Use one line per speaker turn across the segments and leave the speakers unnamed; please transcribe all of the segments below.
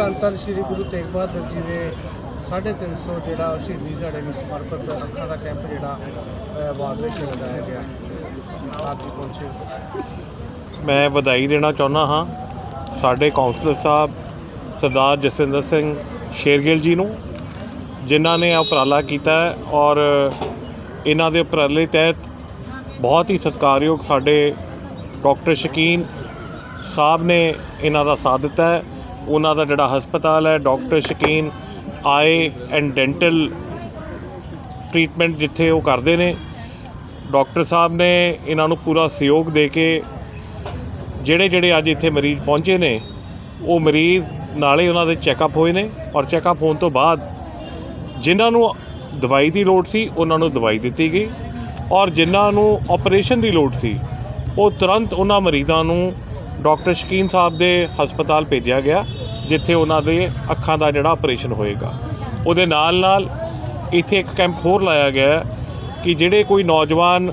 ਧੰਨ ਧੰਨ ਸ੍ਰੀ ਗੁਰੂ ਤੇਗ ਬਹਾਦਰ ਜੀ ਦੇ 350 ਜਿਹੜਾ ਸ਼ਹੀਦੀ ਦਿਹਾੜੇ ਨੂੰ ਸਮਰਪਿਤ ਅੱਖਾਂ ਦਾ ਕੈਂਪ ਜਿਹੜਾ ਅ, ਵਿੱਚ ਲਗਾਇਆ ਗਿਆ। ਆਪ ਜੀ ਪਹੁੰਚੇ।
ਮੈਂ ਵਧਾਈ ਦੇਣਾ ਚਾਹੁੰਦਾ ਹਾਂ ਸਾਡੇ ਕਾਉਂਸਲਰ ਸਾਹਿਬ ਸਰਦਾਰ ਜਸਵਿੰਦਰ ਸਿੰਘ ਸ਼ੇਰਗਿੱਲ ਜੀ ਨੂੰ ਜਿਨ੍ਹਾਂ ਨੇ ਉਪਰਾਲਾ ਕੀਤਾ ਔਰ ਇਹਨਾਂ ਦੇ ਉਪਰਾਲੇ ਤਹਿਤ ਬਹੁਤ ਹੀ ਸਤਿਕਾਰਯੋਗ ਸਾਡੇ ਡਾਕਟਰ ਸ਼ਕੀਨ ਸਾਹਿਬ ਨੇ ਇਹਨਾਂ ਦਾ ਸਾਥ ਦਿੱਤਾ ਹੈ। ਉਹਨਾਂ ਦਾ ਜਿਹੜਾ ਹਸਪਤਾਲ ਹੈ, doctor Shakeen eye and dental treatment ਜਿੱਥੇ ਉਹ ਕਰਦੇ ਨੇ। ਡਾਕਟਰ ਸਾਹਿਬ ਨੇ ਇਹਨਾਂ ਨੂੰ ਪੂਰਾ ਸਹਿਯੋਗ ਦੇ ਕੇ ਜਿਹੜੇ ਜਿਹੜੇ ਅੱਜ ਇੱਥੇ ਮਰੀਜ਼ ਪਹੁੰਚੇ ਨੇ, ਉਹ ਮਰੀਜ਼ ਨਾਲੇ ਉਹਨਾਂ ਦੇ ਚੈੱਕਅਪ ਹੋਏ ਨੇ ਔਰ ਚੈੱਕਅਪ ਹੋਣ ਤੋਂ ਬਾਅਦ ਜਿਨ੍ਹਾਂ ਨੂੰ ਦਵਾਈ ਦੀ ਲੋੜ ਸੀ, ਉਹਨਾਂ ਨੂੰ ਦਵਾਈ ਦਿੱਤੀ ਗਈ ਔਰ ਜਿਨ੍ਹਾਂ ਨੂੰ ਆਪਰੇਸ਼ਨ ਦੀ ਲੋੜ ਸੀ, ਉਹ ਤੁਰੰਤ ਉਹਨਾਂ ਮਰੀਜ਼ਾਂ ਨੂੰ ਡਾਕਟਰ ਸ਼ਕੀਨ ਸਾਹਿਬ ਦੇ ਹਸਪਤਾਲ ਭੇਜਿਆ ਗਿਆ, ਜਿੱਥੇ ਉਹਨਾਂ ਦੇ ਅੱਖਾਂ ਦਾ ਜਿਹੜਾ ਆਪਰੇਸ਼ਨ ਹੋਏਗਾ। ਉਹਦੇ ਨਾਲ ਨਾਲ ਇੱਥੇ ਇੱਕ ਕੈਂਪ ਹੋਰ ਲਾਇਆ ਗਿਆ ਕਿ ਜਿਹੜੇ ਕੋਈ ਨੌਜਵਾਨ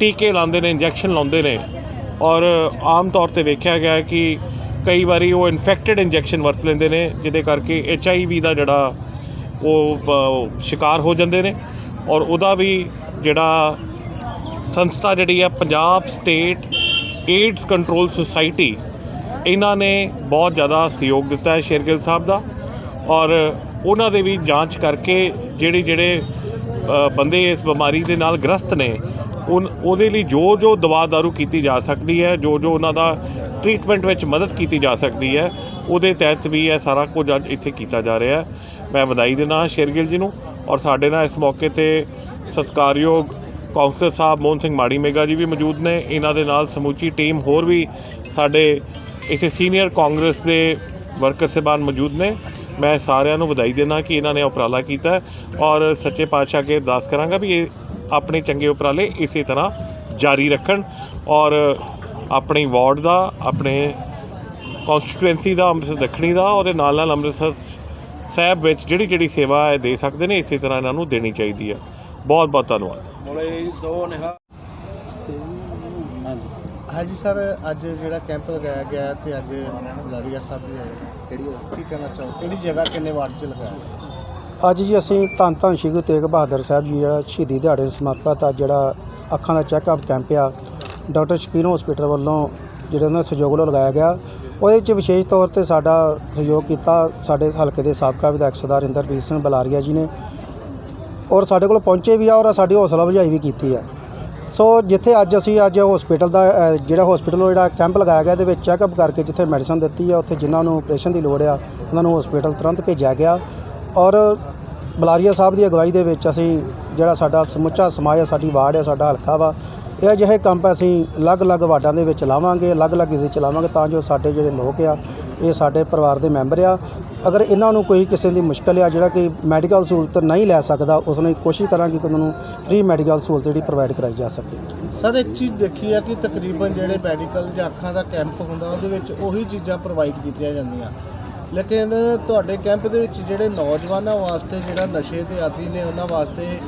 ਟੀਕੇ ਲਾਉਂਦੇ ਨੇ, ਇੰਜੈਕਸ਼ਨ ਲਾਉਂਦੇ ਨੇ ਔਰ ਆਮ ਤੌਰ ਤੇ ਵੇਖਿਆ ਗਿਆ ਕਿ ਕਈ ਵਾਰੀ ਉਹ ਇਨਫੈਕਟਡ ਇੰਜੈਕਸ਼ਨ ਵਰਤ ਲੈਂਦੇ ਨੇ, ਜਿਹਦੇ ਕਰਕੇ ਐਚ ਆਈ ਵੀ ਦਾ ਜਿਹੜਾ ਉਹ ਸ਼ਿਕਾਰ ਹੋ ਜਾਂਦੇ ਨੇ ਔਰ ਉਹਦਾ ਵੀ ਜਿਹੜਾ ਸੰਸਥਾ ਜਿਹੜੀ ਹੈ, Punjab state AIDS control society ਇਹਨਾਂ ਨੇ ਬਹੁਤ ਜ਼ਿਆਦਾ ਸਹਿਯੋਗ ਦਿੱਤਾ ਹੈ ਸ਼ੇਰਗਿੱਲ ਸਾਹਿਬ ਦਾ ਔਰ ਉਹਨਾਂ ਦੇ ਵੀ ਜਾਂਚ ਕਰਕੇ ਜਿਹੜੇ ਜਿਹੜੇ ਬੰਦੇ ਇਸ ਬਿਮਾਰੀ ਦੇ ਨਾਲ ਗ੍ਰਸਤ ਨੇ, ਉਨ, ਉਹਦੇ ਲਈ ਜੋ ਜੋ ਦਵਾ ਦਾਰੂ ਕੀਤੀ ਜਾ ਸਕਦੀ ਹੈ, ਜੋ ਜੋ ਉਹਨਾਂ ਦਾ ਟ੍ਰੀਟਮੈਂਟ ਵਿੱਚ ਮਦਦ ਕੀਤੀ ਜਾ ਸਕਦੀ ਹੈ, ਉਹਦੇ ਤਹਿਤ ਵੀ ਇਹ ਸਾਰਾ ਕੁਝ ਅੱਜ ਇੱਥੇ ਕੀਤਾ ਜਾ ਰਿਹਾ ਹੈ। ਮੈਂ ਵਧਾਈ ਦਿੰਦਾ ਸ਼ੇਰਗਿੱਲ ਜੀ ਨੂੰ ਔਰ ਸਾਡੇ ਨਾਲ ਇਸ ਮੌਕੇ ਤੇ ਸਤਿਕਾਰਯੋਗ ਕੌਂਸਲਰ ਸਾਹਿਬ ਮੋਹਨ ਸਿੰਘ ਮਾੜੀ ਮੇਗਾ ਜੀ ਵੀ ਮੌਜੂਦ ਨੇ। ਇਹਨਾਂ ਦੇ ਨਾਲ ਸਮੂਚੀ ਟੀਮ ਹੋਰ ਵੀ ਸਾਡੇ ਇੱਥੇ ਸੀਨੀਅਰ ਕਾਂਗਰਸ ਦੇ ਵਰਕਰ ਸਾਹਿਬਾਨ ਮੌਜੂਦ ਨੇ। ਮੈਂ ਸਾਰਿਆਂ ਨੂੰ ਵਧਾਈ ਦੇਣਾ ਕਿ ਇਹਨਾਂ ਨੇ ਉਪਰਾਲਾ ਕੀਤਾ ਔਰ ਸੱਚੇ ਪਾਤਸ਼ਾਹ ਅੱਗੇ ਅਰਦਾਸ ਕਰਾਂਗਾ ਵੀ ਇਹ ਆਪਣੇ ਚੰਗੇ ਉਪਰਾਲੇ ਇਸੇ ਤਰ੍ਹਾਂ ਜਾਰੀ ਰੱਖਣ ਔਰ ਆਪਣੀ ਵਾਰਡ ਦਾ, ਆਪਣੇ ਕਨਸਟੀਟੂਐਂਸੀ ਦਾ, ਅੰਮ੍ਰਿਤਸਰ ਦੱਖਣੀ ਦਾ, ਉਹਦੇ ਨਾਲ ਨਾਲ ਅੰਮ੍ਰਿਤਸਰ ਸਾਹਿਬ ਵਿੱਚ ਜਿਹੜੀ ਜਿਹੜੀ ਸੇਵਾ ਹੈ ਦੇ ਸਕਦੇ ਨੇ, ਇਸੇ ਤਰ੍ਹਾਂ ਇਹਨਾਂ ਨੂੰ ਦੇਣੀ ਚਾਹੀਦੀ ਹੈ ਬਹੁਤ ਬਹੁਤ ਧੰਨਵਾਦ।
ਹਾਂਜੀ ਸਰ ਅੱਜ ਜਿਹੜਾ ਕੈਂਪ ਲਗਾਇਆ ਗਿਆ ਤੇ ਅੱਜ ਲਾਰੀਆ ਸਾਹਿਬ ਵੀ ਆਏ। ਕਿਹੜੀ ਕੀ ਕਹਿਣਾ ਚਾਹੋ ਕਿਹੜੀ ਜਗ੍ਹਾ ਕਿੰਨੇ ਵਾਰਡ 'ਚ ਲਗਾਇਆ ਗਿਆ?
ਅੱਜ ਜੀ ਅਸੀਂ ਧੰਨ ਧੰਨ ਸ਼੍ਰੀ ਗੁਰੂ ਤੇਗ ਬਹਾਦਰ ਸਾਹਿਬ ਜੀ ਜਿਹੜਾ ਸ਼ਹੀਦੀ ਦਿਹਾੜੇ ਨੂੰ ਸਮਰਪਿਤ ਆ ਜਿਹੜਾ ਅੱਖਾਂ ਦਾ ਚੈੱਕਅਪ ਕੈਂਪ ਆ ਡਾਕਟਰ ਸ਼ਕੀਨ ਹਸਪੀਟਲ ਵੱਲੋਂ ਜਿਹੜਾ ਉਹਨਾਂ ਦਾ ਸਹਿਯੋਗ ਵੱਲੋਂ ਲਗਾਇਆ ਗਿਆ। ਉਹਦੇ ਵਿੱਚ ਵਿਸ਼ੇਸ਼ ਤੌਰ ਤੇ ਸਾਡਾ ਸਹਿਯੋਗ ਕੀਤਾ ਸਾਡੇ ਹਲਕੇ ਦੇ ਸਾਬਕਾ ਵਿਧਾਇਕ ਸਰਦਾਰ ਇੰਦਰਪ੍ਰੀਤ ਸਿੰਘ ਬਲਾਰੀਆ ਜੀ ਨੇ। ਔਰ ਸਾਡੇ ਕੋਲ ਪਹੁੰਚੇ ਵੀ ਆ ਔਰ ਸਾਡੀ ਹੌਸਲਾ ਵਧਾਈ ਵੀ ਕੀਤੀ ਆ। ਸੋ ਜਿੱਥੇ ਅੱਜ ਅਸੀਂ ਅੱਜ ਹਸਪੀਟਲ ਦਾ ਅ, ਜਿਹੜਾ ਹਸਪੀਟਲ ਜਿਹੜਾ ਕੈਂਪ ਲਗਾਇਆ ਗਿਆ ਇਹਦੇ ਵਿੱਚ ਚੈੱਕਅਪ ਕਰਕੇ ਜਿੱਥੇ ਮੈਡੀਸਨ ਦਿੱਤੀ ਆ ਉੱਥੇ ਜਿਨ੍ਹਾਂ ਨੂੰ ਆਪਰੇਸ਼ਨ ਦੀ ਲੋੜ ਆ ਉਹਨਾਂ ਨੂੰ ਹਸਪੀਟਲ ਤੁਰੰਤ ਭੇਜਿਆ ਗਿਆ। ਔਰ ਬਲਾਰੀਆ ਸਾਹਿਬ ਦੀ ਅਗਵਾਈ ਦੇ ਵਿੱਚ ਅਸੀਂ ਜਿਹੜਾ ਸਾਡਾ ਸਮੁੱਚਾ ਸਮਾਜ ਆ ਸਾਡੀ ਵਾਰਡ ਆ ਸਾਡਾ ਹਲਕਾ ਵਾ ਇਹ ਅਜਿਹੇ ਕੈਂਪ ਅਸੀਂ ਅਲੱਗ-ਅਲੱਗ ਵਾਰਡਾਂ ਦੇ ਵਿੱਚ ਲਾਵਾਂਗੇ ਅਲੱਗ-ਅਲੱਗ ਇਹਦੇ ਚ ਲਾਵਾਂਗੇ ਤਾਂ ਜੋ ਸਾਡੇ ਜਿਹੜੇ ਲੋਕ ਆ ਇਹ ਸਾਡੇ ਪਰਿਵਾਰ ਦੇ ਮੈਂਬਰ ਆ। ਅਗਰ ਇਹਨਾਂ ਨੂੰ ਕੋਈ ਕਿਸੇ ਦੀ ਮੁਸ਼ਕਲ ਆ, ਜਿਹੜਾ ਕਿ ਮੈਡੀਕਲ ਸਹੂਲਤ ਨਹੀਂ ਲੈ ਸਕਦਾ, ਉਸ ਨੂੰ ਕੋਸ਼ਿਸ਼ ਕਰਾਂਗੇ ਕਿ ਉਹਨਾਂ ਨੂੰ ਫ੍ਰੀ ਮੈਡੀਕਲ ਸਹੂਲਤ ਜਿਹੜੀ ਪ੍ਰੋਵਾਈਡ ਕਰਾਈ ਜਾ ਸਕੇ।
ਸਰ, ਇੱਕ ਚੀਜ਼ ਦੇਖੀ ਆ ਕਿ ਤਕਰੀਬਨ ਜਿਹੜੇ ਮੈਡੀਕਲ ਜਾਂ ਅੱਖਾਂ ਦਾ ਕੈਂਪ ਹੁੰਦਾ, ਉਹਦੇ ਵਿੱਚ ਉਹੀ ਚੀਜ਼ਾਂ ਪ੍ਰੋਵਾਈਡ ਕੀਤੀਆਂ ਜਾਂਦੀਆਂ। ਲੇਕਿਨ ਤੁਹਾਡੇ ਕੈਂਪ ਦੇ ਵਿੱਚ ਜਿਹੜੇ ਨੌਜਵਾਨਾਂ ਵਾਸਤੇ, ਜਿਹੜਾ ਨਸ਼ੇ ਦੇ ਆਦੀ ਨੇ, ਉਹਨਾਂ ਵਾਸਤੇ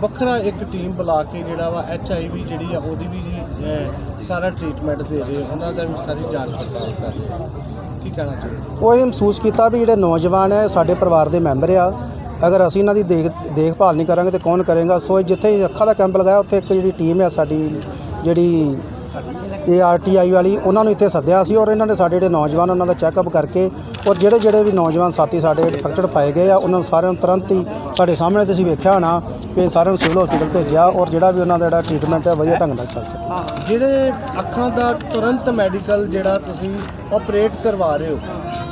ਵੱਖਰਾ ਇੱਕ ਟੀਮ ਬੁਲਾ ਕੇ ਜਿਹੜਾ ਵਾ ਐਚ ਆਈ ਵੀ ਜਿਹੜੀ ਆ, ਉਹਦੀ ਵੀ ਸਾਰਾ ਟ੍ਰੀਟਮੈਂਟ ਦੇ ਰਹੇ ਉਹਨਾਂ ਦਾ ਵੀ ਸਾਰੀ ਜਾਂਚ ਪੜਤਾਲ ਕਰ ਰਹੇ ਕੀ ਕਹਿਣਾ ਚਾਹੁੰਦੇ
ਉਹ ਇਹ ਮਹਿਸੂਸ ਕੀਤਾ ਵੀ ਜਿਹੜੇ ਨੌਜਵਾਨ ਹੈ, ਸਾਡੇ ਪਰਿਵਾਰ ਦੇ ਮੈਂਬਰ ਆ। ਅਗਰ ਅਸੀਂ ਇਹਨਾਂ ਦੀ ਦੇਖ, ਦੇਖਭਾਲ ਨਹੀਂ ਕਰਾਂਗੇ ਤੇ ਕੌਣ ਕਰੇਗਾ? ਸੋ ਜਿੱਥੇ ਅੱਖਾਂ ਦਾ ਕੈਂਪ ਲਗਾਇਆ, ਉੱਥੇ ਇੱਕ ਜਿਹੜੀ ਟੀਮ ਹੈ ਸਾਡੀ, ਜਿਹੜੀ ਇਹ ਆਰਟੀਆਈ ਵਾਲੀ, ਉਹਨਾਂ ਨੂੰ ਇੱਥੇ ਸੱਦਿਆ ਸੀ ਔਰ ਇਹਨਾਂ ਨੇ ਸਾਡੇ ਜਿਹੜੇ ਨੌਜਵਾਨ ਉਹਨਾਂ ਦਾ ਚੈੱਕਅਪ ਕਰਕੇ ਔਰ ਜਿਹੜੇ ਜਿਹੜੇ ਵੀ ਨੌਜਵਾਨ ਸਾਥੀ ਸਾਡੇ ਇਨਫੈਕਟਡ ਪਾਏ ਗਏ ਆ, ਉਹਨਾਂ ਨੂੰ ਸਾਰਿਆਂ ਨੂੰ ਤੁਰੰਤ ਹੀ ਸਾਡੇ ਸਾਹਮਣੇ ਤੁਸੀਂ ਵੇਖਿਆ ਹੋਣਾ ਕਿ ਸਾਰਿਆਂ ਨੂੰ ਸਿਵਲ ਹਸਪੀਟਲ ਭੇਜਿਆ ਔਰ ਜਿਹੜਾ ਵੀ ਉਹਨਾਂ ਦਾ ਜਿਹੜਾ ਟ੍ਰੀਟਮੈਂਟ ਹੈ ਵਧੀਆ ਢੰਗ ਨਾਲ ਚੱਲ ਸਕੇ।
ਜਿਹੜੇ ਅੱਖਾਂ ਦਾ ਤੁਰੰਤ ਮੈਡੀਕਲ ਜਿਹੜਾ ਤੁਸੀਂ ਆਪਰੇਟ ਕਰਵਾ ਰਹੇ ਹੋ,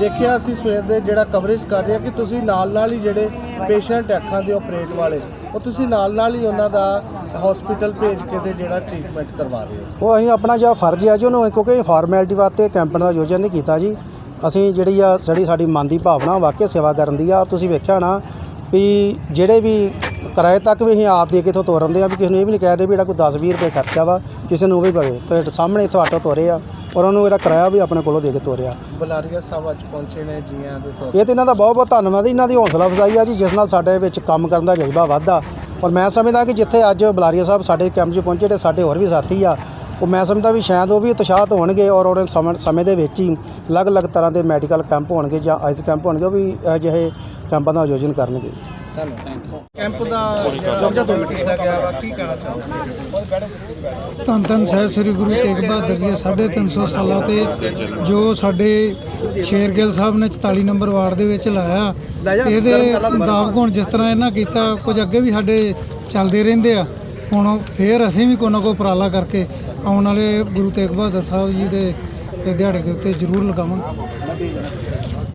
ਦੇਖਿਆ ਅਸੀਂ ਸਵੇਰ ਦੇ ਜਿਹੜਾ ਕਵਰੇਜ ਕਰ ਰਹੇ ਹਾਂ ਕਿ ਤੁਸੀਂ ਨਾਲ ਨਾਲ ਹੀ ਜਿਹੜੇ ਪੇਸ਼ੈਂਟ ਅੱਖਾਂ ਦੇ ਆਪਰੇਟ ਵਾਲੇ, ਉਹ ਤੁਸੀਂ ਨਾਲ ਨਾਲ ਹੀ ਉਹਨਾਂ ਦਾ ਹਸਪੀਟਲ ਭੇਜ ਕੇ ਤੇ ਜਿਹੜਾ ਟ੍ਰੀਟਮੈਂਟ ਕਰਵਾ ਰਹੇ ਹੋ?
ਉਹ ਅਸੀਂ ਆਪਣਾ ਜਿਹੜਾ ਫਰਜ਼ ਹੈ ਜੀ ਉਹਨੂੰ ਕਿਉਂਕਿ ਫਾਰਮੈਲਿਟੀ ਵਾਸਤੇ ਕੈਂਪ ਦਾ ਆਯੋਜਨ ਨਹੀਂ ਕੀਤਾ ਜੀ। ਅਸੀਂ ਜਿਹੜੀ ਆ ਜਿਹੜੀ ਸਾਡੀ ਮਨ ਦੀ ਭਾਵਨਾ ਵਾਕਿਆ ਸੇਵਾ ਕਰਨ ਦੀ ਆ। ਤੁਸੀਂ ਵੇਖਿਆ ਨਾ ਵੀ ਜਿਹੜੇ ਵੀ ਕਿਰਾਏ ਤੱਕ ਵੀ ਅਸੀਂ ਆਪ ਦੇ ਕੇ ਇੱਥੋਂ ਤੋਰਨਦੇ ਆ ਵੀ ਕਿਸੇ ਨੂੰ ਇਹ ਵੀ ਨਹੀਂ ਕਹਿ ਰਹੇ ਵੀ ਜਿਹੜਾ ਕੋਈ 10 20 ਰੁਪਏ ਖਰਚਾ ਵਾ ਕਿਸੇ ਨੂੰ ਉਹ ਵੀ ਪਵੇ। ਤੇ ਸਾਹਮਣੇ ਇੱਥੋਂ ਆਟੋ ਤੋਰੇ ਆ ਔਰ ਉਹਨੂੰ ਜਿਹੜਾ ਕਿਰਾਇਆ ਵੀ ਆਪਣੇ ਕੋਲੋਂ ਦੇ ਕੇ ਤੋਰਿਆ।
ਬਲਾਰੀਆ ਸਾਹਿਬ ਅੱਜ ਪਹੁੰਚੇ ਨੇ ਜੀਆਂ ਦੇ ਤੌਰ
ਇਹ ਤੇ ਇਹਨਾਂ ਦਾ ਬਹੁਤ ਬਹੁਤ ਧੰਨਵਾਦ ਇਹਨਾਂ ਦੀ ਹੌਸਲਾ ਅਫਜ਼ਾਈ ਆ ਜੀ ਜਿਸ ਨਾਲ ਸਾਡੇ ਵਿੱਚ ਕੰਮ ਕਰਨ ਦਾ ਜਜ਼ਬਾ ਵੱਧਦਾ। ਔਰ ਮੈਂ ਸਮਝਦਾ ਕਿ ਜਿੱਥੇ ਅੱਜ ਬਲਾਰੀਆ ਸਾਹਿਬ ਸਾਡੇ ਕੈਂਪ 'ਚ ਪਹੁੰਚੇ ਤੇ ਸਾਡੇ ਹੋਰ ਵੀ ਸਾਥੀ ਆ ਉਹ ਮੈਂ ਸਮਝਦਾ ਵੀ ਸ਼ਾਇਦ ਉਹ ਵੀ ਉਤਸ਼ਾਹਤ ਹੋਣਗੇ ਔਰ ਉਹਦੇ ਸਮੇਂ ਸਮੇਂ ਦੇ ਵਿੱਚ ਹੀ ਅਲੱਗ-ਅਲੱਗ ਤਰ੍ਹਾਂ ਦੇ ਮੈਡੀਕਲ ਕੈਂਪ ਹੋਣਗੇ ਜਾਂ ਆਈਸ ਕੈਂਪ ਹੋਣਗੇ ਉਹ ਵੀ ਇਹੋ ਜਿਹੇ ਕੈਂਪਾਂ ਦਾ ਆਯੋਜਨ ਕਰਨਗੇ।
ਕੈਂਪ ਦਾ ਜਿਹੜਾ ਕੀਤਾ ਗਿਆ ਵਾ ਕੀ ਕਹਿਣਾ ਚਾਹੋਗੇ?
ਧੰਨ ਧੰਨ ਸਾਹਿਬ ਸ੍ਰੀ ਗੁਰੂ ਤੇਗ ਬਹਾਦਰ ਜੀ ਦੇ 350 ਸਾਲਾਂ ਤੇ ਜੋ ਸਾਡੇ ਸ਼ੇਰਗਿੱਲ ਸਾਹਿਬ ਨੇ 44 ਨੰਬਰ ਵਾਰਡ ਦੇ ਵਿੱਚ ਲਾਇਆ ਇਹਦੇ ਮੁਤਾਬਕ ਹੁਣ ਜਿਸ ਤਰ੍ਹਾਂ ਇਹਨਾਂ ਕੀਤਾ ਕੁਝ ਅੱਗੇ ਵੀ ਸਾਡੇ ਚੱਲਦੇ ਰਹਿੰਦੇ ਆ। ਹੁਣ ਫੇਰ ਅਸੀਂ ਵੀ ਕੋਈ ਨਾ ਕੋਈ ਉਪਰਾਲਾ ਕਰਕੇ ਆਉਣ ਵਾਲੇ ਗੁਰੂ ਤੇਗ ਬਹਾਦਰ ਸਾਹਿਬ ਜੀ ਦੇ ਦਿਹਾੜੇ ਦੇ ਉੱਤੇ ਜ਼ਰੂਰ ਲਗਾਵਾਂਗੇ।